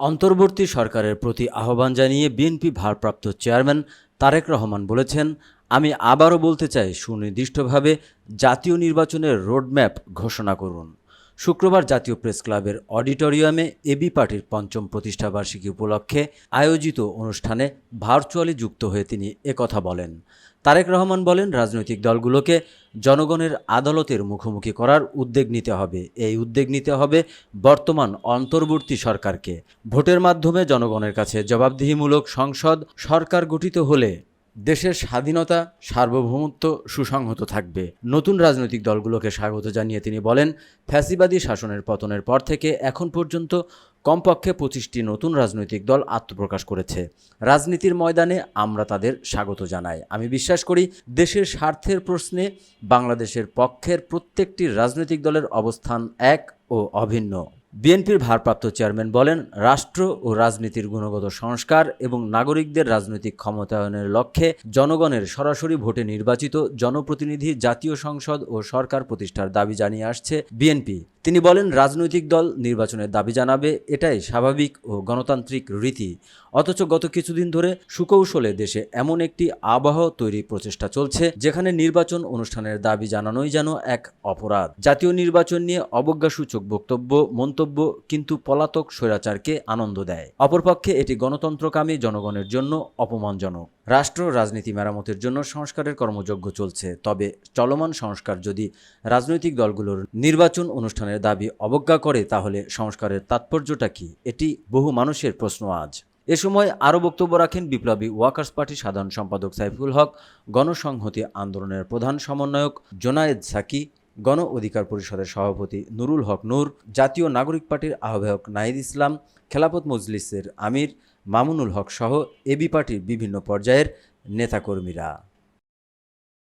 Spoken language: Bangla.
অন্তর্বর্তী সরকারের প্রতি আহ্বান জানিয়ে বিএনপি ভারপ্রাপ্ত চেয়ারম্যান তারেক রহমান বলেছেন, আমি আবারও বলতে চাই, সুনির্দিষ্টভাবে জাতীয় নির্বাচনের রোডম্যাপ ঘোষণা করুন। শুক্রবার জাতীয় প্রেস ক্লাবের অডিটোরিয়ামে এবি পার্টির পঞ্চম প্রতিষ্ঠাবার্ষিকী উপলক্ষে আয়োজিত অনুষ্ঠানে ভার্চুয়ালি যুক্ত হয়ে তিনি একথা বলেন। তারেক রহমান বলেন, রাজনৈতিক দলগুলোকে জনগণের আদালতের মুখোমুখি করার উদ্যোগ নিতে হবে। এই উদ্যোগ নিতে হবে বর্তমান অন্তর্বর্তী সরকারকে। ভোটের মাধ্যমে জনগণের কাছে জবাবদিহিমূলক সংসদ সরকার গঠিত হলে দেশের স্বাধীনতা, সার্বভৌমত্ব সুসংহত থাকবে। নতুন রাজনৈতিক দলগুলোকে স্বাগত জানিয়ে তিনি বলেন, ফ্যাসিবাদী শাসনের পতনের পর থেকে এখন পর্যন্ত কমপক্ষে পঁচিশটি নতুন রাজনৈতিক দল আত্মপ্রকাশ করেছে। রাজনীতির ময়দানে আমরা তাদের স্বাগত জানাই। আমি বিশ্বাস করি, দেশের স্বার্থের প্রশ্নে বাংলাদেশের পক্ষের প্রত্যেকটি রাজনৈতিক দলের অবস্থান এক ও অভিন্ন। বিএনপির ভারপ্রাপ্ত চেয়ারম্যান বলেন, রাষ্ট্র ও রাজনীতির গুণগত সংস্কার এবং নাগরিকদের রাজনৈতিক ক্ষমতায়নের লক্ষ্যে জনগণের সরাসরি ভোটে নির্বাচিত জনপ্রতিনিধি, জাতীয় সংসদ ও সরকার প্রতিষ্ঠার দাবি জানিয়ে আসছে বিএনপি। তিনি বলেন, রাজনৈতিক দল নির্বাচনের দাবি জানাবে, এটাই স্বাভাবিক ও গণতান্ত্রিক রীতি। অথচ গত কিছুদিন ধরে সুকৌশলে দেশে এমন একটি আবহ তৈরি প্রচেষ্টা চলছে, যেখানে নির্বাচন অনুষ্ঠানের দাবি জানানোই যেন এক অপরাধ। জাতীয় নির্বাচন নিয়ে অবজ্ঞাসূচক বক্তব্য, মন্তব্য, কিন্তু পলাতক স্বৈরাচারকে আনন্দ দেয়। অপরপক্ষে এটি গণতন্ত্রকামী জনগণের জন্য অপমানজনক। রাষ্ট্র, রাজনীতি মেরামতের জন্য সংস্কারের কর্মযজ্ঞ চলছে, তবে চলমান সংস্কার যদি রাজনৈতিক দলগুলোর নির্বাচন অনুষ্ঠানের দাবি অবজ্ঞা করে, তাহলে সংস্কারের তাৎপর্যটা কি? এটি বহু মানুষের প্রশ্ন আজ। এ সময় আরও বক্তব্য রাখেন বিপ্লবী ওয়াকার্স পার্টির সাধারণ সম্পাদক সাইফুল হক, গণসংহতি আন্দোলনের প্রধান সমন্বয়ক জোনায়েদ সাকি, গণ অধিকার পরিষদের সভাপতি নুরুল হক নূর, জাতীয় নাগরিক পার্টির আহ্বায়ক নাহিদ ইসলাম খেলাপত মজলিসের আমির মামুনুল হক সহ এবি পার্টির বিভিন্ন পর্যায়ের নেতাকর্মীরা।